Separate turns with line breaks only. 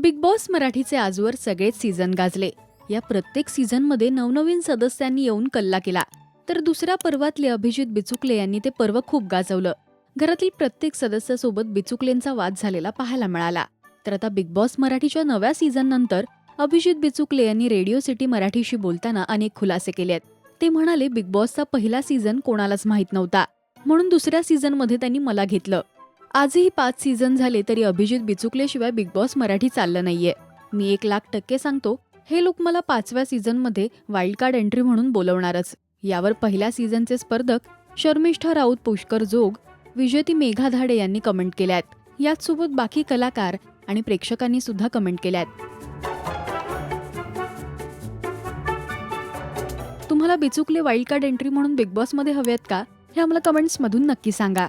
Big boss मराठीचे आजवर सगळेच सीझन गाजले. या प्रत्येक सीझनमध्ये नवनवीन सदस्यांनी येऊन कल्ला केला. तर दुसऱ्या पर्वातले अभिजित बिचुकले यांनी ते पर्व खूप गाजवलं. घरातील प्रत्येक सदस्यासोबत बिचुकलेंचा वाद झालेला पाहायला मिळाला. तर आता बिग बॉस मराठीच्या नव्या सीझन नंतर अभिजित बिचुकले यांनी रेडिओ सिटी मराठीशी बोलताना अनेक खुलासे केले आहेत ते म्हणाले बिग बॉसचा पहिला सीझन कोणालाच माहीत नव्हता. म्हणून दुसऱ्या सीझनमध्ये त्यांनी मला घेतलं. आजही पाच सीझन झाले तरी अभिजित बिचुकल्याशिवाय बिग बॉस मराठी चाललं नाहीये. मी एक लाख टक्के सांगतो हे लोक मला पाचव्या सीझनमध्ये वाईल्ड कार्ड एंट्री म्हणून बोलवणारच. यावर पहिल्या सीझनचे स्पर्धक शर्मिष्ठा राऊत पुष्कर जोग विजेती मेघा धाडे यांनी कमेंट केल्या आहेत याचसोबत बाकी कलाकार आणि प्रेक्षकांनी सुद्धा कमेंट केल्या आहेत तुम्हाला बिचुकले वाईल्ड कार्ड एंट्री म्हणून बिग बॉसमध्ये हवे आहेत का? हे आम्हाला कमेंट्समधून नक्की सांगा.